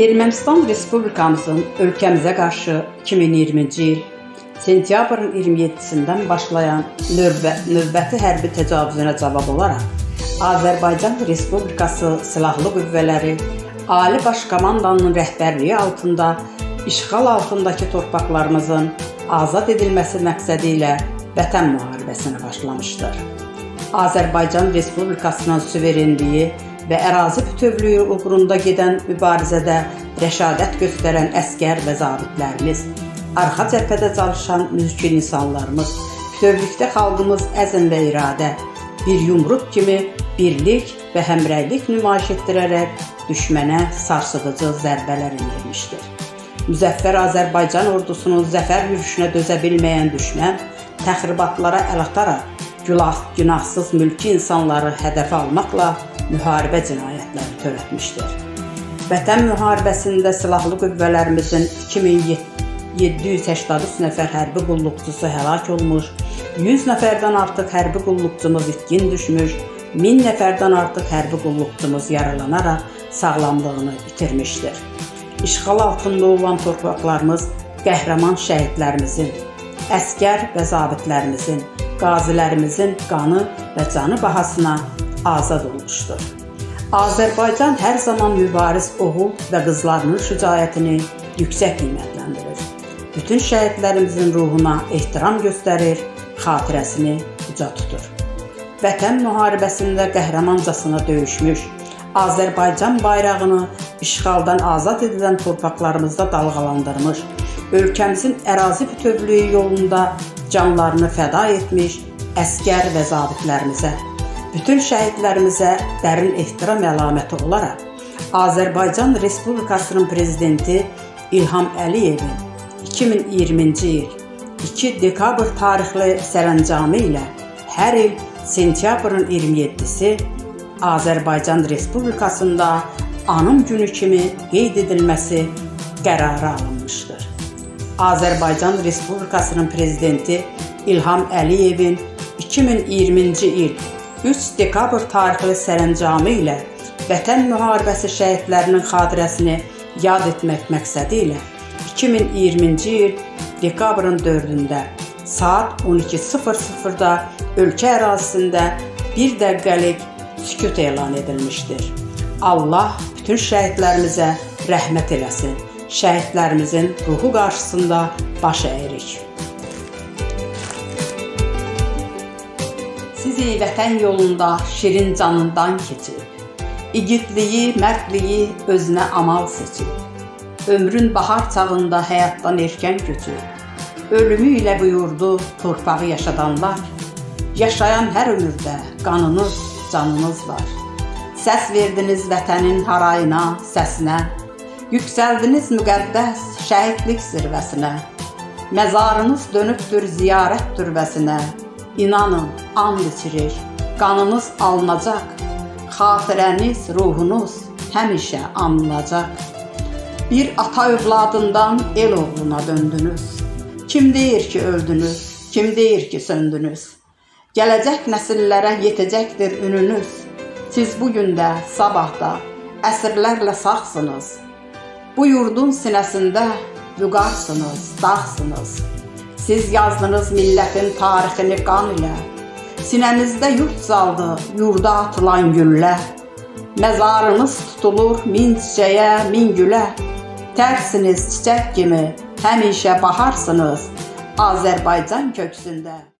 Ermənistan Respublikamızın ölkəmizə qarşı 2020-ci il sentyabrın 27-sindən başlayan növbə, növbəti hərbi təcavüzünə cavab olaraq Azərbaycan Respublikası Silahlı Qüvvələri Ali Baş Komandanın rəhbərliyi altında işğal altındakı torpaqlarımızın azad edilməsi məqsədi ilə Vətən müharibəsinə başlamışdır. Azərbaycan Respublikasının suverenliyi və ərazi bütövlüyü uğrunda gedən mübarizədə rəşadət göstərən əskər və zabitlərimiz, arxa cəbhədə çalışan mülkün insanlarımız, bütövlükdə xalqımız əzm və iradə, bir yumruq kimi birlik və həmrəylik nümayiş etdirərək düşmənə sarsıdıcı zərbələr endirmişdir. Müzəffər Azərbaycan ordusunun zəfər yürüşünə dözə bilməyən düşmən təxribatlara əl ataraq günah, günahsız mülki insanları hədəfə almaqla müharibə cinayətləri törətmişdir. Vətən müharibəsində silahlı qüvvələrimizin 2783 nəfər hərbi qulluqçusu həlak olmuş, 100 nəfərdən artıq hərbi qulluqçumuz itkin düşmüş, 1000 nəfərdən artıq hərbi qulluqçumuz yaralanaraq sağlamlığını itirmişdir. İşğal altında olan torpaqlarımız qəhrəman şəhidlərimizin, əskər və zabitlərimizin, qazilərimizin qanı və canı bahasına azad olmuşdur. Azərbaycan hər zaman mübariz oğul və qızlarının şücaətini yüksək qiymətləndirir. Bütün şəhidlərimizin ruhuna ehtiram göstərir, xatirəsini uca tutur. Vətən müharibəsində qəhrəmancasına döyüşmüş, Azərbaycan bayrağını işğaldan azad edilən torpaqlarımızda dalğalandırmış, ölkəmizin ərazi bütövlüyü yolunda canlarını fəda etmiş əskər və zabitlərimizə, bütün şəhidlərimizə dərin ehtiram əlaməti olaraq Azərbaycan Respublikasının prezidenti İlham Əliyevin 2020-ci il 2 dekabr tarixli sərəncamı ilə hər il sentyabrın 27-si Azərbaycan Respublikasında anım günü kimi qeyd edilməsi qərarı alınmışdır. Azərbaycan Respublikasının prezidenti İlham Əliyevin 2020-ci il 3 dekabr tarixli sərəncamı ilə Vətən müharibəsi şəhidlərinin xatirəsini yad etmək məqsədi ilə 2020-ci il dekabrın 4-də saat 12:00-da ölkə ərazisində bir dəqiqəlik sükut elan edilmişdir. Allah bütün şəhidlərimizə rəhmət eləsin. Şəhidlərimizin ruhu qarşısında baş əyirik. Sizi vətən yolunda şirin canından keçib, igidliyi, mərdliyi özünə amal seçib, ömrün bahar çağında həyatdan erkən köçüb, ölümü ilə buyurdu torpağı yaşadanlar, yaşayan hər ömürdə qanınız, canınız var. Səs verdiniz vətənin harayına, səsinə, yüksəldiniz müqəddəs şəhidlik zirvəsinə. Məzarınız dönübdür ziyarət türbəsinə. İnanın, and içirik, qanınız alınacaq. Xatirəniz, ruhunuz həmişə anılacaq. Bir ata övladından el oğluna döndünüz. Kim deyir ki öldünüz, kim deyir ki söndünüz. Gələcək nəsillərə yetəcəkdir ününüz. Siz bu gün də, sabah da əsrlərlə sağsınız. Bu yurdun sinəsində vüqarsınız, dağsınız. Siz yazdınız millətin tarixini qan ilə. Sinənizdə yurt saldı, yurda atılan güllə. Məzarınız tutulur min çiçəyə, min gülə. Tərsiniz çiçək kimi, həmişə baharsınız Azərbaycan köksündə.